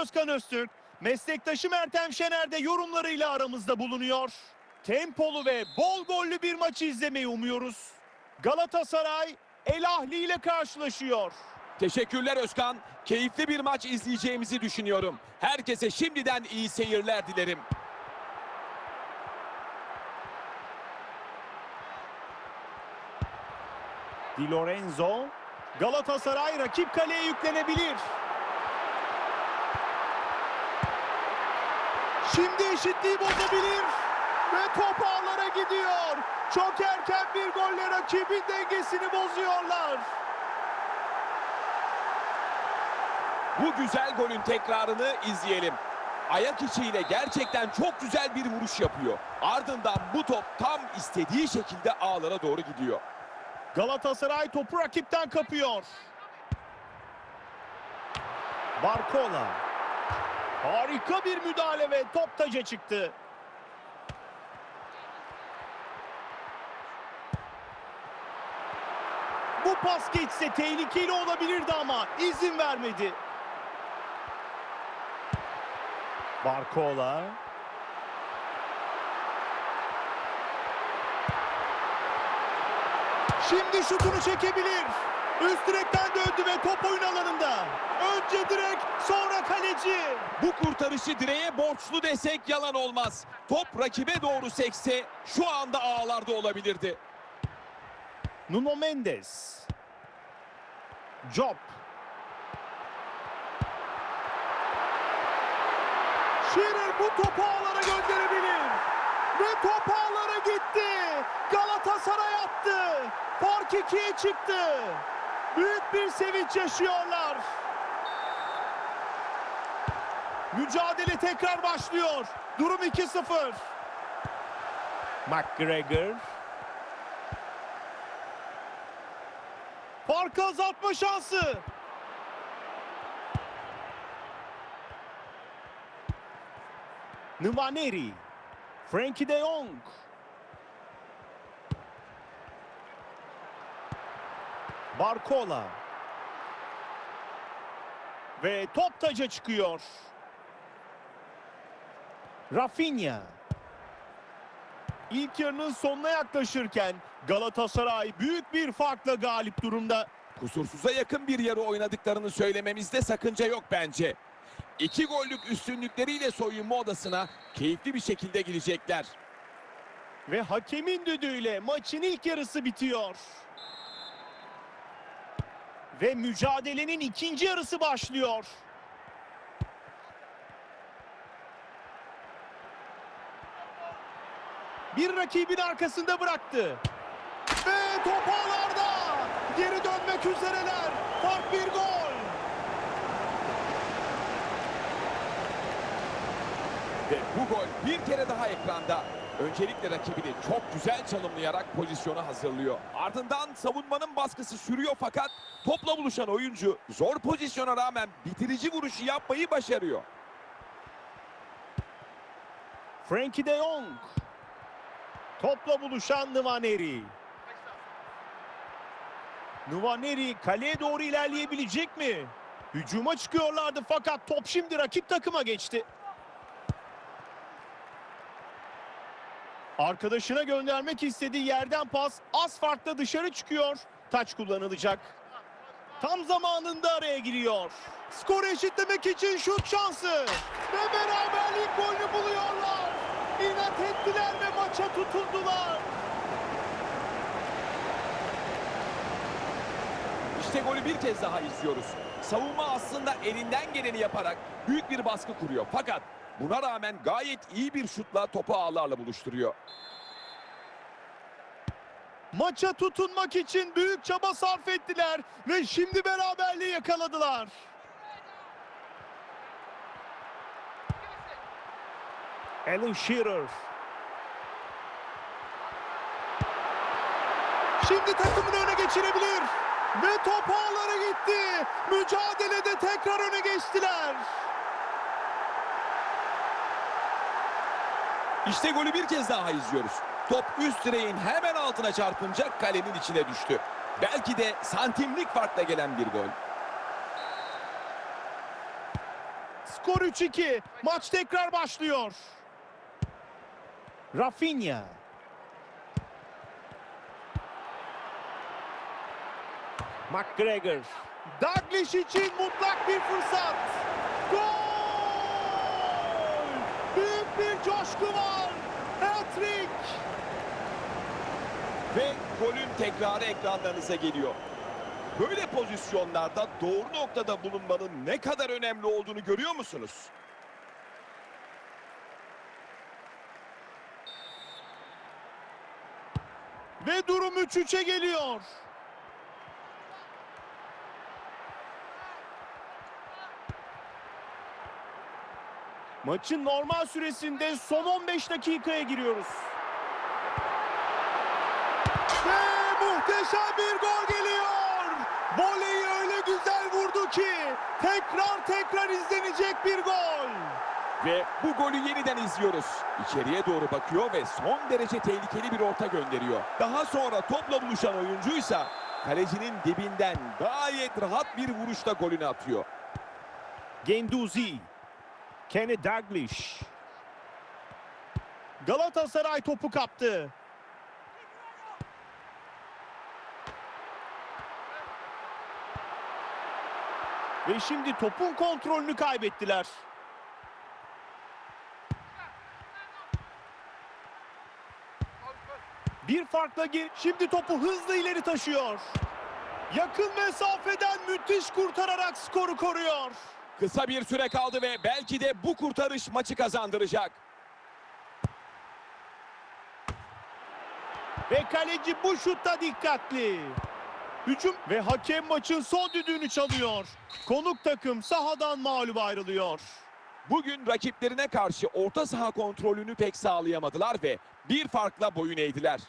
Özkan Öztürk, meslektaşı Ertem Şener de yorumlarıyla aramızda bulunuyor. Tempolu ve bol gollü bir maçı izlemeyi umuyoruz. Galatasaray El Ahli ile karşılaşıyor. Teşekkürler Özkan. Keyifli bir maç izleyeceğimizi düşünüyorum. Herkese şimdiden iyi seyirler dilerim. Di Lorenzo, Galatasaray rakip kaleye yüklenebilir. Şimdi eşitliği bozabilir ve top ağlara gidiyor. Çok erken bir golle rakibin dengesini bozuyorlar. Bu güzel golün tekrarını izleyelim. Ayak içiyle gerçekten çok güzel bir vuruş yapıyor. Ardından bu top tam istediği şekilde ağlara doğru gidiyor. Galatasaray topu rakipten kapıyor. Barcola. Harika bir müdahale ve top taca çıktı. Bu pas geçse tehlikeli olabilirdi ama izin vermedi. Barcola. Şimdi şutunu çekebilir. Üst direkten döndü ve top oyun alanında. Önce direk sonra kaleci. Bu kurtarışı direğe borçlu desek yalan olmaz. Top rakibe doğru sekse şu anda ağlarda olabilirdi. Nuno Mendes. Job. Shearer bu topu ağlara gönderebilir. Ve top ağlara gitti. Galatasaray attı. Fark ikiye çıktı. Büyük bir sevinç yaşıyorlar. Mücadele tekrar başlıyor. Durum 2-0. McGregor. Farkı azaltma şansı. Nwaneri. Frankie de Jong. Barcola. Ve top taca çıkıyor. Rafinha. İlk yarının sonuna yaklaşırken Galatasaray büyük bir farkla galip durumda. Kusursuza yakın bir yarı oynadıklarını söylememizde sakınca yok bence. İki gollük üstünlükleriyle soyunma odasına keyifli bir şekilde gidecekler. Ve hakemin düdüğüyle maçın ilk yarısı bitiyor. Ve mücadelenin ikinci yarısı başlıyor. Bir rakibin arkasında bıraktı. Ve top. Geri dönmek üzereler. Fark bir gol. Ve bu gol bir kere daha ekranda. Öncelikle rakibini çok güzel çalımlayarak pozisyonu hazırlıyor. Ardından savunmanın baskısı sürüyor fakat topla buluşan oyuncu zor pozisyona rağmen bitirici vuruşu yapmayı başarıyor. Frankie de Jong. Topla buluşan Nwaneri. Nwaneri kaleye doğru ilerleyebilecek mi? Hücuma çıkıyorlardı fakat top şimdi rakip takıma geçti. Arkadaşına göndermek istediği yerden pas az farkla dışarı çıkıyor. Taç kullanılacak. Tam zamanında araya giriyor. Skoru eşitlemek için şut şansı. Ve beraberlik golünü buluyorlar. İnat ettiler ve maça tutundular. İşte golü bir kez daha izliyoruz. Savunma aslında elinden geleni yaparak büyük bir baskı kuruyor. Fakat buna rağmen gayet iyi bir şutla topu ağlarla buluşturuyor. Maça tutunmak için büyük çaba sarf ettiler ve şimdi beraberliği yakaladılar. Alan Shearer. Şimdi takımını öne geçirebilir. Ve top ağlara gitti. Mücadelede tekrar öne geçtiler. İşte golü bir kez daha izliyoruz. Top üst direğin hemen altına çarpınca kalenin içine düştü. Belki de santimlik farkla gelen bir gol. Skor 3-2. Maç tekrar başlıyor. Rafinha. McGregor. Douglas için mutlak bir fırsat. Gol! Bir coşku var. Hat-trick. Ve golün tekrarı ekranlarınıza geliyor. Böyle pozisyonlarda doğru noktada bulunmanın ne kadar önemli olduğunu görüyor musunuz? Ve durum 3-3'e geliyor. Maçın normal süresinde son 15 dakikaya giriyoruz. Ve muhteşem bir gol geliyor. Voleyi öyle güzel vurdu ki tekrar tekrar izlenecek bir gol. Ve bu golü yeniden izliyoruz. İçeriye doğru bakıyor ve son derece tehlikeli bir orta gönderiyor. Daha sonra topla buluşan oyuncuysa kalecinin dibinden gayet rahat bir vuruşla golünü atıyor. Genduzi. Kenny Dalglish. Galatasaray topu kaptı. Ve şimdi topun kontrolünü kaybettiler. Bir farkla gir. Şimdi topu hızlı ileri taşıyor. Yakın mesafeden müthiş kurtararak skoru koruyor. Kısa bir süre kaldı ve belki de bu kurtarış maçı kazandıracak. Ve kaleci bu şutta dikkatli. Hücum ve hakem maçın son düdüğünü çalıyor. Konuk takım sahadan mağlup ayrılıyor. Bugün rakiplerine karşı orta saha kontrolünü pek sağlayamadılar ve bir farkla boyun eğdiler.